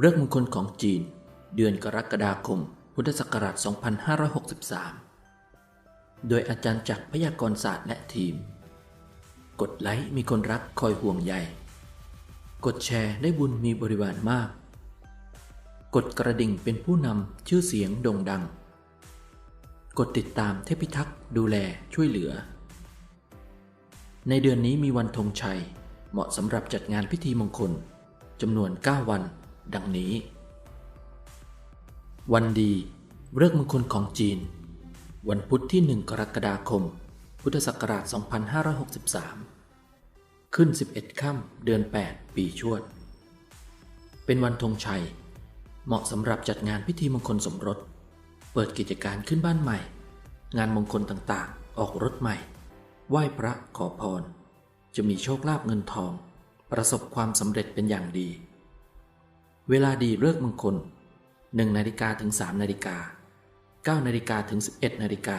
เรื่องมงคลของจีน เดือนกรกฎาคม พุทธศักราช 2563 โดยอาจารย์จักพยากรศาสตร์และทีม กดไลค์มีคนรักคอยห่วงใย กดแชร์ได้บุญมีบริวารมาก กดกระดิ่งเป็นผู้นำชื่อเสียงโด่งดัง กดติดตามเทพิทักษ์ดูแลช่วยเหลือ ในเดือนนี้มีวันธงชัย เหมาะสำหรับจัดงานพิธีมงคลจำนวน 9 วัน ดังนี้ วันดีเรื่องมงคลของจีน วันพุธที่ 1 กรกฎาคม พุทธศักราช 2563 ขึ้น 11 ค่ำเดือน 8 ปีชวด เป็นวันธงชัย เหมาะสำหรับจัดงานพิธีมงคลสมรส เปิดกิจการขึ้นบ้านใหม่ งานมงคลต่างๆ ออกรถใหม่ ไหว้พระขอพร จะมีโชคลาภเงินทอง ประสบความสำเร็จเป็นอย่างดี เวลาดีเลิกมงคล 1นาฬิกาถึง 3นาฬิกา 9นาฬิกาถึง 11นาฬิกา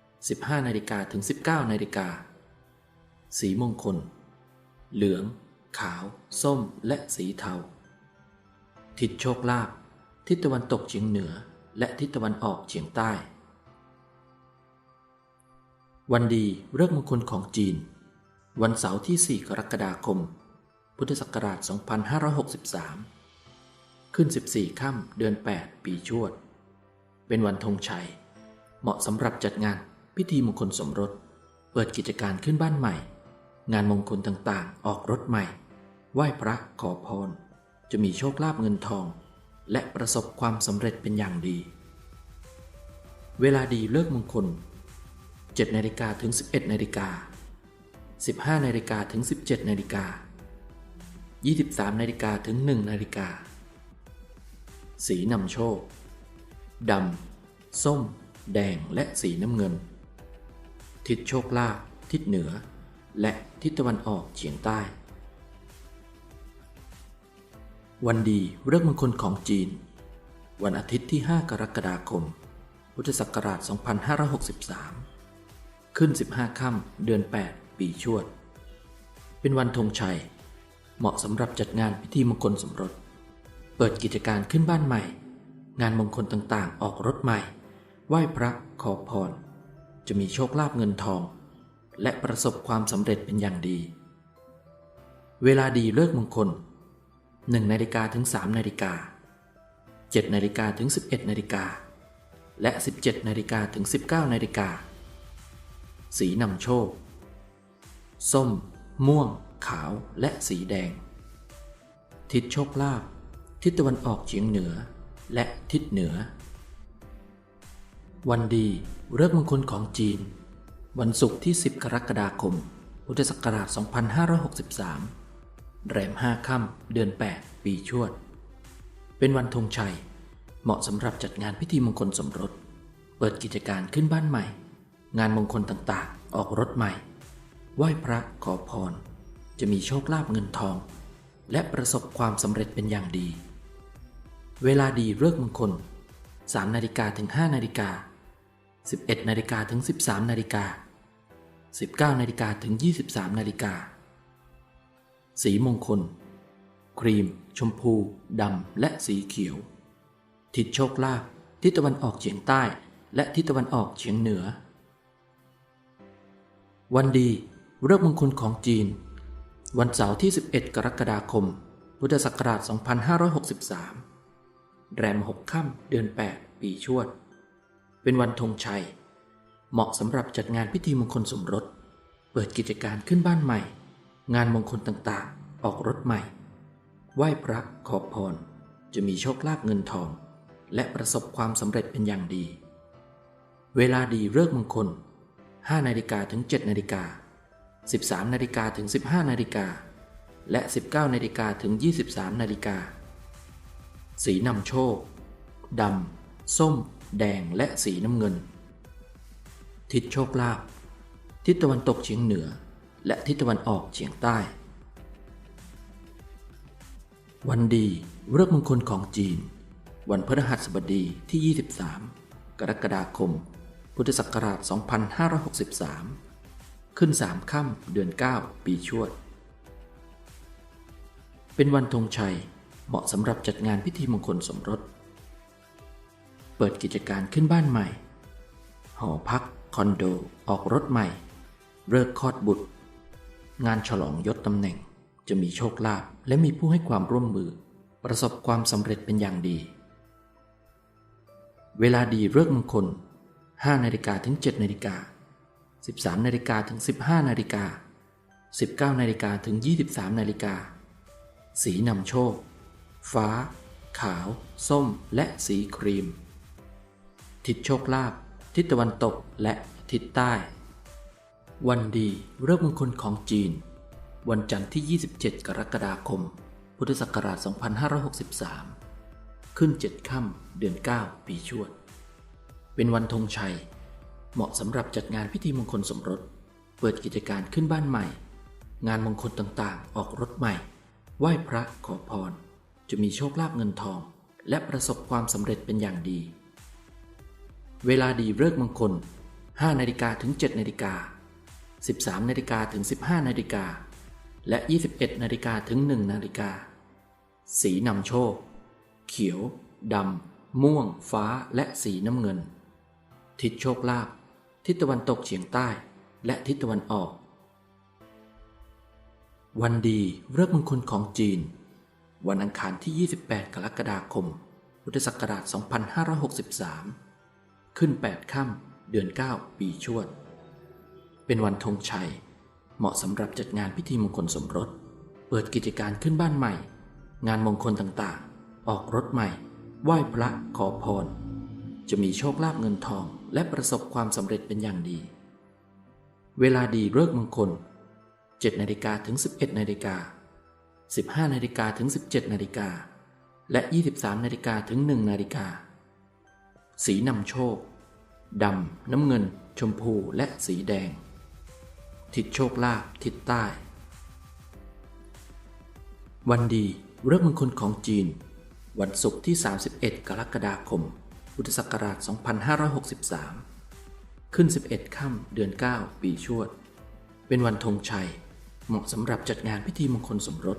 15นาฬิกาถึง 19นาฬิกา สีมงคล เหลือง ขาว ส้ม และสีเทา ทิศโชคลาภ ทิศตะวันตกเฉียงเหนือ และทิศตะวันออกเฉียงใต้ วันดีเรื่องมงคลของจีน วันเสาร์ที่ 4 กรกฎาคม พุทธศักราช 2563 ขึ้น 14 ค่ำเดือน 8 ปีชวด เป็นวันธงชัย เหมาะสำหรับจัดงานพิธีมงคลสมรส เปิดกิจการขึ้นบ้านใหม่ งานมงคลต่างๆ ออกรถใหม่ ไหว้พระขอพร จะมีโชคลาภเงินทอง และประสบความสำเร็จเป็นอย่างดี เวลาดีเลิกมงคล 7นาฬิกาถึง 11นาฬิกา15นาฬิกาถึง 17นาฬิกา23นาฬิกาถึง 1นาฬิกา สีนำโชค ดำ ส้ม แดงและสีน้ำเงิน ทิศโชคลาภทิศเหนือ และทิศตะวันออกเฉียงใต้ วันดีเรื่องมงคลของจีน วันอาทิตย์ที่ 5 กรกฎาคม พุทธศักราช 2563 ขึ้น 15 ค่ำเดือน 8 ปีชวด เป็นวันธงชัย เหมาะสำหรับจัดงานพิธีมงคลสมรส เปิดกิจการขึ้นบ้านใหม่ งานมงคลต่างๆ ออกรถใหม่ ไหว้พระขอพร จะมีโชคลาภเงินทอง และประสบความสำเร็จเป็นอย่างดี เวลาดีเลิกมงคล1นาฬิกาถึง3นาฬิกา7นาฬิกาถึง 11นาฬิกาและ 17นาฬิกาถึง 19นาฬิกาสีนำโชค ส้ม ม่วง ขาวและสีแดง ทิศโชคลาภ ทิศตะวันออกเฉียงเหนือ และทิศเหนือ วันดีเลิกมงคลของจีน วันศุกร์ที่ 10 กรกฎาคม พุทธศักราช 2563 แรม 5 ค่ำเดือน 8 ปีชวด เป็นวันธงชัย เหมาะสำหรับจัดงานพิธีมงคลสมรส เปิดกิจการขึ้นบ้านใหม่ งานมงคลต่างๆ ออกรถใหม่ ไหว้พระขอพร จะมีโชคลาภเงินทองและประสบความสำเร็จเป็นอย่างดี เวลาดีเลิกมงคล 3 นาฬิกาถึง 5 นาฬิกา 11 นาฬิกาถึง 13 นาฬิกา 19 นาฬิกาถึง 23 นาฬิกา สีมงคล ครีม ชมพู ดำ และสีเขียว ทิศโชคลาภทิศตะวันออกเฉียงใต้ และทิศตะวันออกเฉียงเหนือ วันดีเรื่องมงคลของจีน วันเสาร์ที่ 11 กรกฎาคม พุทธศักราช 2563 แรม6ค่ำเดือน 8 ปีชวด เป็นวันธงชัย เหมาะสำหรับจัดงานพิธีมงคลสมรส เปิดกิจการขึ้นบ้านใหม่ งานมงคลต่างๆ ออกรถใหม่ ไหว้พระขอบพร จะมีโชคลาภเงินทอง และประสบความสำเร็จเป็นอย่างดี เวลาดีเลิกมงคล5นาฬิกาถึง7นาฬิกา13นาฬิกาถึง 15นาฬิกาและ 19นาฬิกาถึง 23นาฬิกา สีนำโชคดำ ส้ม แดงและสีน้ำเงิน ทิศโชคลาภทิศตะวันตกเฉียงเหนือ และทิศตะวันออกเฉียงใต้ วันดีเรื่องมงคลของจีน วันพฤหัสบดีที่ 23 กรกฎาคม พุทธศักราช 2563 ขึ้น 3 ค่ำเดือน 9 ปีชวด เป็นวันธงชัย เหมาะสำหรับจัดงานพิธีมงคลสมรส เปิดกิจการขึ้นบ้านใหม่ หอพัก คอนโด ออกรถใหม่ เลิกคลอดบุตร งานฉลองยศตำแหน่ง จะมีโชคลาภและมีผู้ให้ความร่วมมือ ประสบความสำเร็จเป็นอย่างดี เวลาดีเลิกมงคล 5นาฬิกาถึง7นาฬิกา 13นาฬิกาถึง 15นาฬิกา19นาฬิกาถึง 23นาฬิกาสีนำโชค ฟ้า ขาว ส้ม และสีครีม ทิศโชคลาภทิศตะวันตกและทิศใต้ วันดีเริ่มมงคลของจีน วันจันทร์ที่ 27 กรกฎาคม พุทธศักราช 2563 ขึ้น 7 ค่ำเดือน 9 ปีชวด เป็นวันธงชัย เหมาะสำหรับจัดงานพิธีมงคลสมรส เปิดกิจการขึ้นบ้านใหม่ งานมงคลต่างๆ ออกรถใหม่ ไหว้พระขอพร จะมีโชคลาภเงินทอง และประสบความสำเร็จเป็นอย่างดี เวลาดีเลิกมงคล 5นาฬิกาถึง 7นาฬิกา 13นาฬิกาถึง 15นาฬิกา และ 21นาฬิกาถึง 1นาฬิกา สีนำโชค เขียว ดำ ม่วง ฟ้า และสีน้ำเงิน ทิศโชคลาภ ทิศตะวันตกเฉียงใต้ และทิศตะวันออก วันดีเลิกมงคลของจีน วันอังคารที่ 28 กรกฎาคม พุทธศักราช 2563 ขึ้น 8 ค่ำ เดือน 9 ปีชวด เป็นวันธงชัย เหมาะสำหรับจัดงานพิธีมงคลสมรส เปิดกิจการขึ้นบ้านใหม่ งานมงคลต่างๆ ออกรถใหม่ ไหว้พระ ขอพร จะมีโชคลาภเงินทอง และประสบความสำเร็จเป็นอย่างดี เวลาดีเลิกมงคล 7นาฬิกาถึง 11นาฬิกา 15นาฬิกาถึง 17นาฬิกาและ 23นาฬิกาถึง 1นาฬิกา สีนำโชค ดำ น้ำเงิน ชมพู และสีแดง ทิศโชคลาภทิศใต้ วันดี เริ่มมงคลของจีน วันศุกร์ที่ 31 กรกฎาคม พุทธศักราช 2563 ขึ้น 11 ค่ำ เดือน 9 ปีชวด เป็นวันธงชัย เหมาะสำหรับจัดงานพิธีมงคลสมรส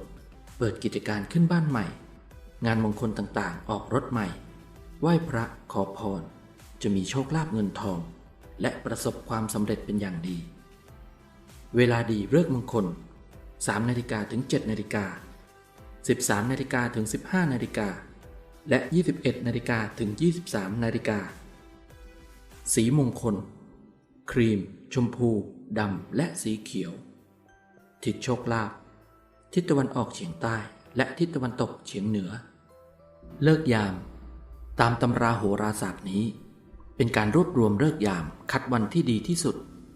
เปิดกิจการขึ้นบ้านใหม่ งานมงคลต่างๆ ออกรถใหม่ ไหว้พระขอพร จะมีโชคลาภเงินทอง และประสบความสำเร็จเป็นอย่างดี เวลาดีเลิกมงคล3นาฬิกาถึง7นาฬิกา13นาฬิกาถึง 15นาฬิกาและ 21นาฬิกาถึง 23นาฬิกาสีมงคล ครีม ชมพู ดำ และสีเขียว ทิศโชคลาภ ทิศตะวันออกเฉียงใต้ และทิศตะวันตกเฉียงเหนือ เลิกยาม ตามตำราโหราศาสตร์นี้ เป็นการรวบรวมเลิกยามคัดวันที่ดีที่สุด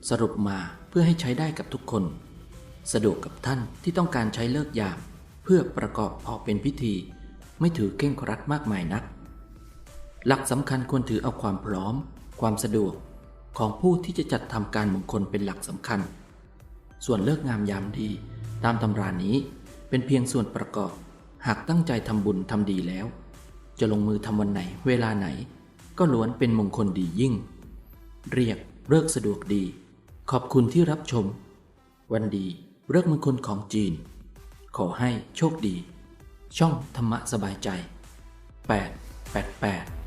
สรุปมาเพื่อให้ใช้ได้กับทุกคน สะดวกกับท่านที่ต้องการใช้เลิกยาม เพื่อประกอบออกเป็นพิธี ไม่ถือเข่งครัดมากมายนัก หลักสำคัญควรถือเอาความพร้อม ความสะดวกของผู้ที่จะจัดทำการมงคลเป็นหลักสำคัญ ส่วนเลิกงามยามดี ตามตำรานี้เป็นเพียงส่วนประกอบ หากตั้งใจทำบุญทำดีแล้ว จะลงมือทำวันไหน เวลาไหน ก็ล้วนเป็นมงคลดียิ่ง เรียกเลิกสะดวกดี ขอบคุณที่รับชม วันดีเลิกมงคลของจีน ขอให้โชคดี ช่องธรรมะสบายใจ 8 8 8